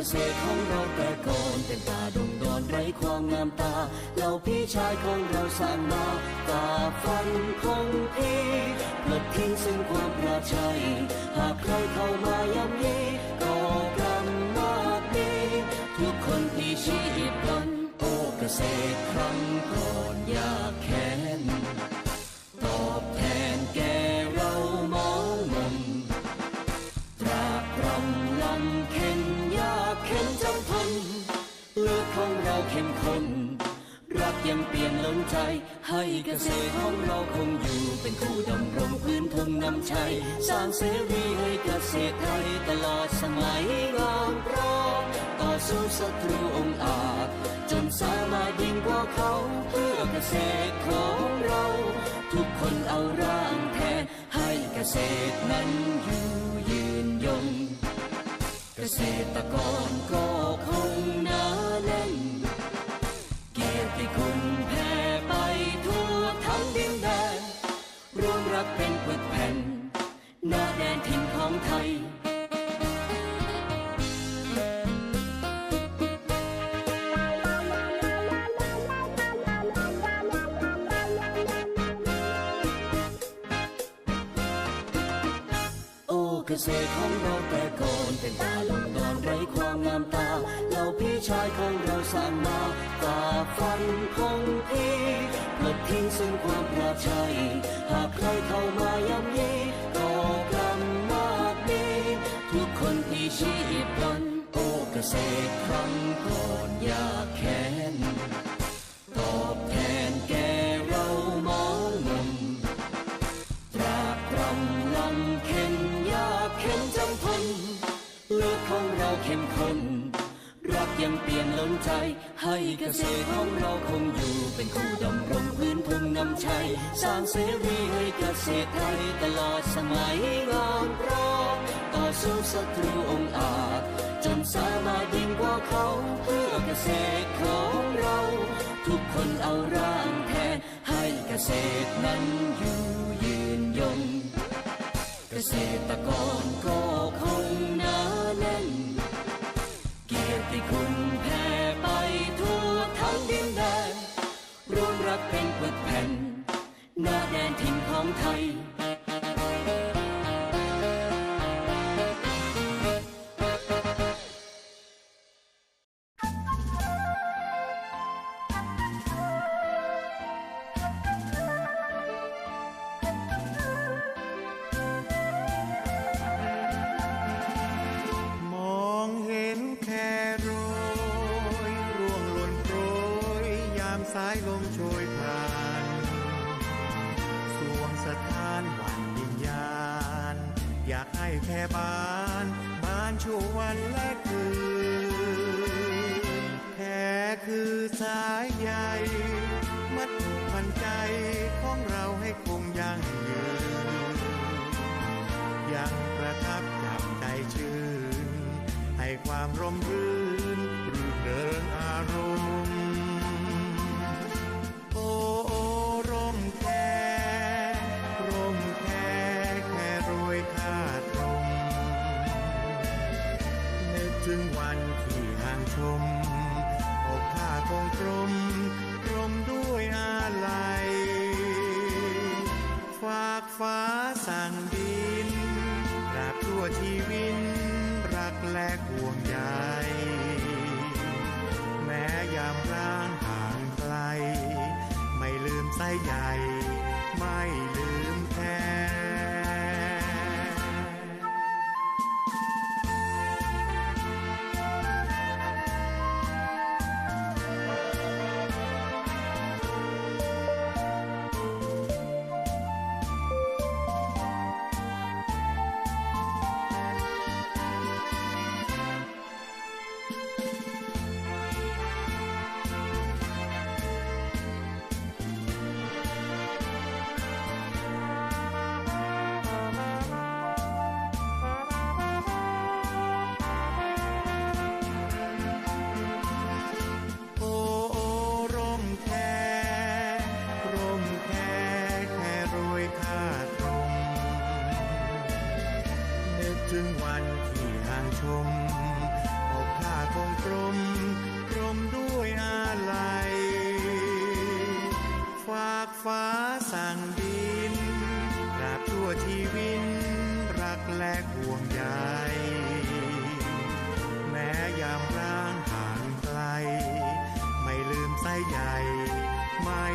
โอ้เกษตรของเราแต่ก่อนเป็นป่าดงดอนไร้ความงามตาเหล่าพี่ชายของเราสร้างมาตาฟันคงที่ปลดทิ้งซึ่งความประชัย หากใครเข้ามาย่ำยีก็กรรมมากดีทุกคนมีชีพตนโอ้เกษตรครั้งก่อน กษตรของเราคงอยู่เป็นคู่ดำรงพื้นทุ่งนำชัยสร้างเสรีให้เกษตรไทยตลอดสมัยงามพร้อมต่อสู้ศัตรูองอาจจนสามารถยิ่งกว่าเขาเพื่อเกษตรของเรา ทุกคนเอาร่างแทนให้เกษตรนั้นอยู่ยืนยง เกษตรกรก็คงหนาแน่น เกษตรของเราแต่ก่อนเป็นป่าลงดอนไร้ความงามตาเหล่าพี่ชายของเราสร้างมาฝ่าฟันคงที่ปลดทิ้งซึ่งความประชัยหากใครเข้ามาย่ำยีก็กรรมมากดีทุกคนมีชีพตนโอเกษตรครั้งก่อนอยากแค้ ษตรของเราคงอยู่เป็นคู่ดำรงพื้นทุ่งนำชัย สร้างเสรีให้เกษตรไทยตลอดสมัยงามพร้อมต่อสู้ศัตรูองอาจ จนสามารถยิ่งกว่าเขา เพื่อเกษตรของเรา ทุกคนเอาร่างแทนให้เกษตรนั้นอยู่ แค่บ้านบ้านชั่ววันและคืนแค่คือสายใยมัดผูกพันใจของเราให้คงยั่งยืนยังประทับจับใจชื่นให้ความร่มรื่นาสั่งดินรักทั่วชีวิตรักและห่วงใยแม้ยามร่างห่างไกล ไม่ลืมสายใยไม่ลืม ถึงวันที่ห่างชมอบผ้าคงกลมกลมด้วยอาลัย ฝากฟ้าสั่งดินรับทั่วทีวิน รักและห่วงใยแม้ยามร่างห่างไกล ไม่ลืมใส่ใหญ่ไม่